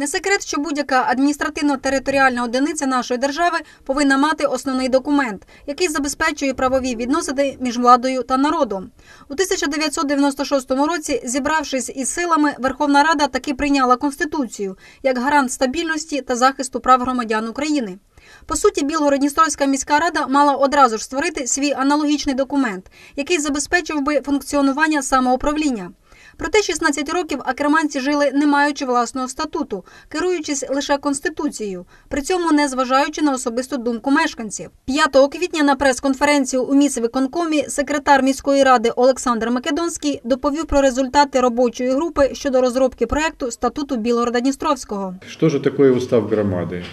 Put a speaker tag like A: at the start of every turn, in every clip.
A: Не секрет, що будь-яка адміністративно-територіальна одиниця нашої держави повинна мати основний документ, який забезпечує правові відносини між владою та народом. У 1996 році, зібравшись із силами, Верховна Рада таки прийняла конституцію як гарант стабільності та захисту прав громадян України. По суті, Білгород-Дністровська міська рада мала одразу ж створити свій аналогічний документ, який забезпечив би функціонування самоуправління. Проте 16 років акерманці жили не маючи власного статуту, керуючись лише конституцією, при цьому не зважаючи на особисту думку мешканців. 5 квітня на прес-конференцію у міськвиконкомі секретар міської ради Олександр Македонський доповів про результати робочої групи щодо розробки проекту статуту Білгорода Дністровського.
B: Что же такое устав громады?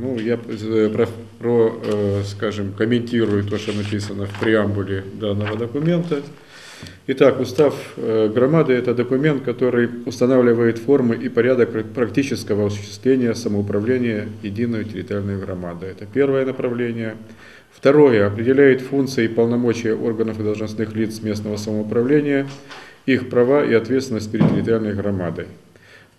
B: Ну, я э, про, про, э, скажем, комментирую то, что написано в преамбуле данного документа. Итак, устав э, громады – это документ, который устанавливает формы и порядок пр- практического осуществления самоуправления единой территориальной громады. Это первое направление. Второе – определяет функции и полномочия органов и должностных лиц местного самоуправления, их права и ответственность перед территориальной громадой.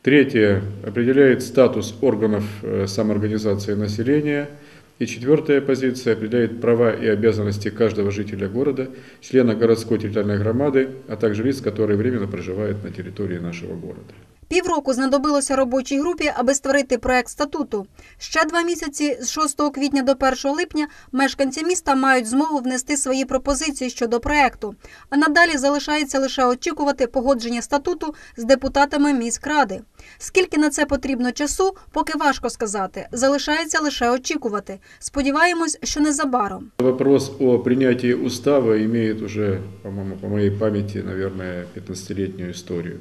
B: Третье определяет статус органов э, самоорганизации населения. И четвертая позиция определяет права и обязанности каждого жителя города, члена городской территориальной громады, а также лиц, которые временно проживают на территории нашего города.
A: Півроку знадобилося робочій групі, аби створити проект статуту. Ще два місяці з 6 квітня до 1 липня мешканці міста мають змогу внести свої пропозиції щодо проекту. А надалі залишається лише очікувати погодження статуту з депутатами міськради. Скільки на це потрібно часу, поки важко сказати. Залишається лише очікувати. Сподіваємось, що незабаром.
B: Вопрос о принятии устава имеет уже, по-моему, по моей памяти, наверное, 15-летнюю историю.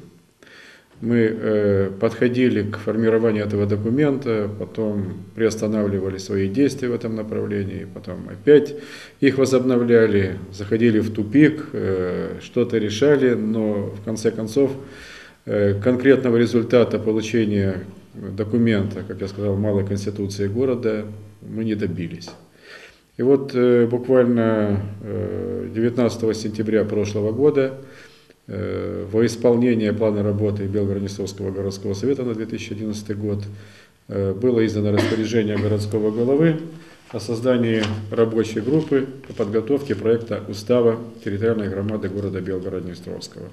B: Мы э, подходили к формированию этого документа, потом приостанавливали свои действия в этом направлении, потом опять их возобновляли, заходили в тупик, э, что-то решали, но в конце концов э, конкретного результата получения документа, как я сказал, малой конституции города мы не добились. И вот буквально э, 19 сентября прошлого года во исполнение плана работы Белгороднестровского городского совета на 2011 год э, было издано распоряжение городского головы о создании рабочей группы по подготовке проекта устава территориальной громады города Белгород-Днестровского.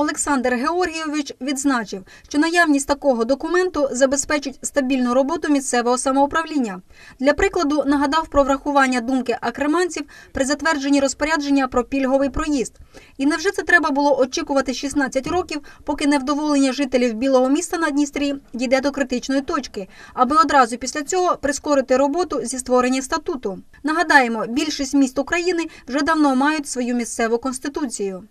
A: Олександр Георгійович відзначив, що наявність такого документу забезпечить стабільну роботу місцевого самоуправління. Для прикладу нагадав про врахування думки акреманців при затвердженні розпорядження про пільговий проїзд. І невже це треба було очікувати 16 років, поки невдоволення жителів білого міста на Дністрі дійде до критичної точки, аби одразу після цього прискорити роботу зі створення статуту. Нагадаємо, більшість міст України вже давно мають свою місцеву конституцію.